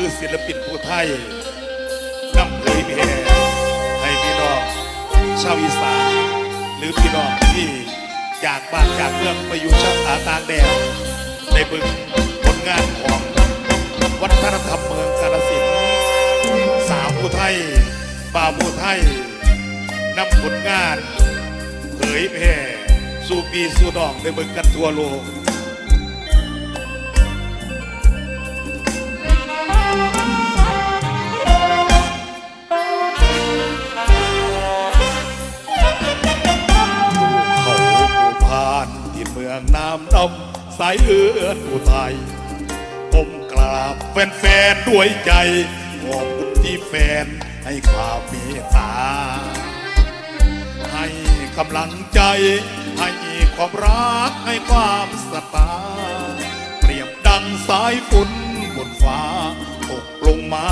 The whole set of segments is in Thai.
คือศิลปินผู้ไทยนำเผยแผ่ให้พี่น้องชาวอีสานหรือพี่น้องที่จากบ้านจากเมืองไปอยู่ชาติต่างแดนได้เบึงผลงานของวัฒนธรรมเมืองกาฬสินธุ์สาวผู้ไทยบ่าผู้ไทยนำผลงาน เผยแผ่สู่ปีสู่ดองได้เบิ่งกันทั่วโลก สายเลือดอุทัยผมกราบแฟนๆด้วยใจ ขอบคุณที่แฟนให้ความเมตตา ให้กำลังใจ ให้ความรักให้ความศรัทธาเปรียบดังสายฝนบนฟ้าตกลงมา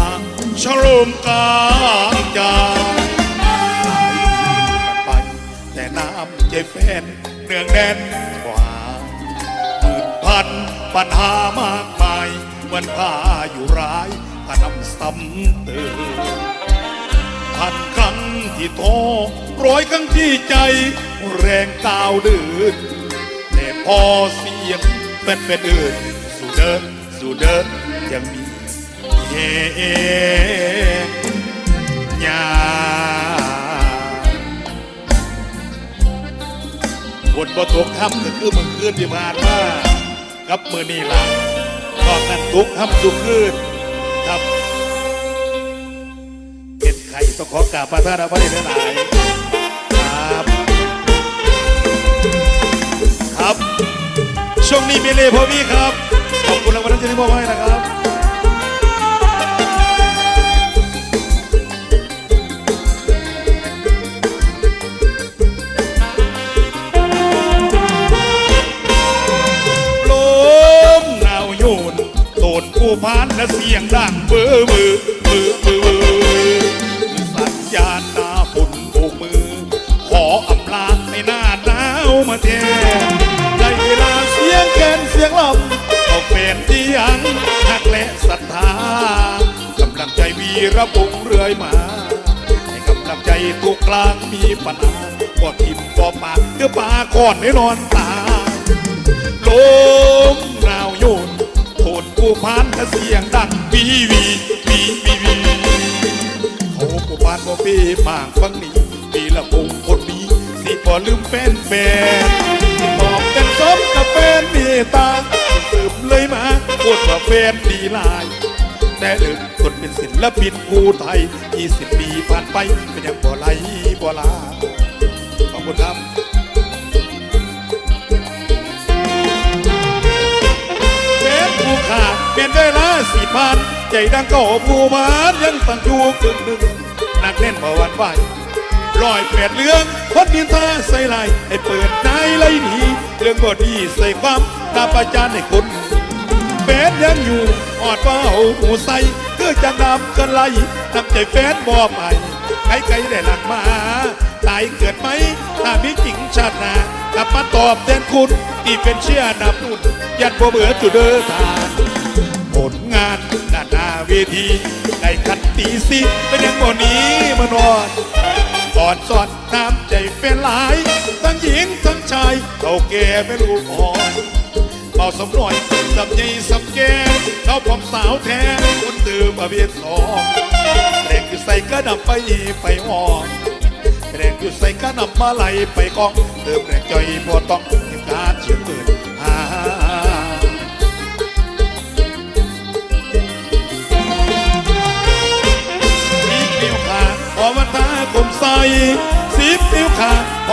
ชโลมกลางใจหลายทีมันไปแต่น้ำใจแฟนเนืองแน่น ปัญหามากมายเหมือนพาอยู่ร้ายถ้านำซ้ำเติมพันครั้งที่โทรร้อยครั้งที่ใจ แรงก้าวเดินแต่พอเสียงเป็นเป็นเอื่นสู่เดินสู่เดินยังมีเฮยาบนบ่ตกค่ำก็คือเมื่อคืนที่ผ่านมา กับมือนี่ล่ะตอนนั้นตกห้ำสุกคืนครับเป็นไข่ต้องขอกราบประทานอภัยหลายๆครับ ครับ ช่วงนี้มีเลยพอมีครับ ขอบคุณรางวัลที่ได้มอบให้นะครับ ผู้พานและเสียงดังเบือบือบือบือบือสัญญาณหน้าฝนโบกมือ ขออำลาให้หน้าหนาวมาแทนได้เวลาเสียงแกนเสียงลำเอาเป็นที่ยังหักและศรัทธากำลังใจวีระบุงเรื่อยมาให้กำลังใจตัวกลางมีปัญหาก็ทิมก็ปากเกือปาก่อนให้นอนตาลมหนาวโยน ผู้พานและเสียงดังวีวีวีวีวีเขาผู้พานบ่ปีปากฟังนี้ปีละคงคนนี้สิบ่ลืมแฟนแฟนตอบกันสมกับแฟนเมตตาสืบเลยมาพูดว่าแฟนดีลายแต่เดิมคนเป็นศิลปินผู้ไทย20ปีผ่านไปก็ยังบ่ไหลบ่ลา ลาสี่พันใจดังก็ผู้มานยังตั้งอยู่กึ่งหนึ่งหนักแน่นบ่หวันไหวลอยแปดเรื่องคนนินทาใส่ไหลให้เปิดนายไหลหนีเรื่องบ่ดีใส่ความตาประจานให้คนแฟนยังอยู่ออดว่าเอาหูใส่คือจะนำกันไหลนำใจแฟนบ่ไปไกลไกลได้หลักมาตายเกิดไหมถ้ามีจริงชาติหน้ากลับมาตอบแทนคุณที่เป็นเชื่อนำนุ่นยันบ่เบื่อจุดเดินทาง เวทีได้คันตีสิเป็นยังบ่นี้มานอนก่อนสอดน้ำใจเป็นหลาย ทั้งหญิงทั้งชายเขาแก่เป็นลูกอ่อนเบาสำหน่อยสำใหญ่สำแก่เขาพร้อมสาวแท้คนตื่มมาเบียดสองแรงคือใส่กระดับไปไปหอมแรงอยู่ใส่กระนำมาไหลไปกองเติมแรงใจบ่ต้องเก็บการเชื่อเกินหา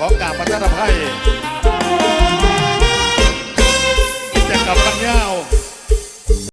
ของกาบประทัดภัยจะกลับกันยาว